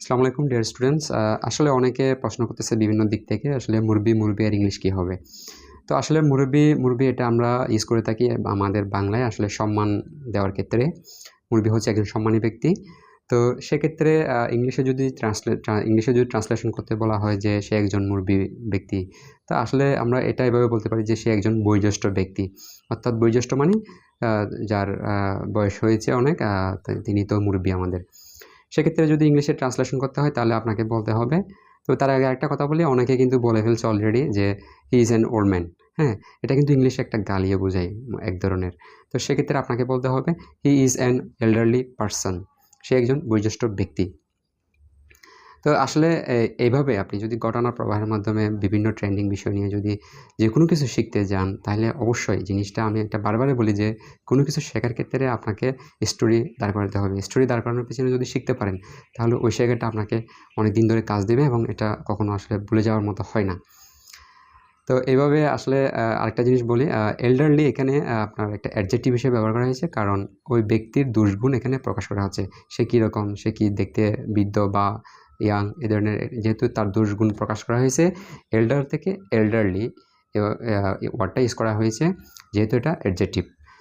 আসসালামু আলাইকুম dear students আসলে অনেকে প্রশ্ন করতেছে বিভিন্ন দিক থেকে আসলে মুরবি মুরবি আর ইংলিশ কী হবে তো আসলে মুরবি মুরবি এটা আমরা ইউজ করে থাকি আমাদের বাংলায় আসলে সম্মান দেওয়ার ক্ষেত্রে। মুরবি হচ্ছে একজন সম্মানী ব্যক্তি। তো সেক্ষেত্রে ইংলিশে যদি ট্রান্সলেট ইংলিশে যদি ট্রান্সলেশন করতে বলা হয় যে সে একজন মুরবি ব্যক্তি, তা আসলে আমরা এটা এভাবে বলতে পারি যে সে একজন বয়োজ্যেষ্ঠ ব্যক্তি। অর্থাৎ বয়োজ্যেষ্ঠ মানে যার বয়স হয়েছে অনেক তিনি তো মুরব্বী আমাদের। সেক্ষেত্রে যদি ইংলিশে ট্রান্সলেশন করতে হয়, তাহলে আপনাকে বলতে হবে। তো তার আগে একটা কথা বলি, অনেকে কিন্তু বলে ফেলছে অলরেডি যে he is an old man হ্যাঁ? এটা কিন্তু ইংলিশে একটা গালিয়ে বোঝায় এক ধরনের। তো সেক্ষেত্রে আপনাকে বলতে হবে he is an elderly person সে একজন বয়োজ্যেষ্ঠ ব্যক্তি। তো আসলে এইভাবে আপনি যদি ঘটনা প্রবাহের মাধ্যমে বিভিন্ন ট্রেন্ডিং বিষয় নিয়ে যদি যে কোনো কিছু শিখতে যান, তাহলে অবশ্যই জিনিসটা আমি একটা বারবারই বলি যে, কোনো কিছু শেখার ক্ষেত্রে আপনাকে স্টোরি দাঁড় করাতে হবে। স্টোরি দাঁড় করানোর পিছনে যদি শিখতে পারেন, তাহলে ওই শেখাটা আপনাকে অনেক দিন ধরে কাজ দেবে এবং এটা কখনো আসলে ভুলে যাওয়ার মতো হয় না। তো এইভাবে আসলে আরেকটা জিনিস বলি এল্ডারলি এখানে আপনার একটা অ্যাডজেক্টিভ হিসেবে ব্যবহার করা হয়েছে। কারণ ওই ব্যক্তির দুষ্গুণ এখানে প্রকাশ করা হচ্ছে। সে কীরকম? সে কি দেখতে বৃদ্ধ বা ইয়াং, এ ধরনের যেহেতু তার দুর্গুণ প্রকাশ করা হয়েছে, এল্ডার থেকে এল্ডারলি ওয়ার্ডটা ইউজ করা হয়েছে, যেহেতু এটা অ্যাডজেক্টিভ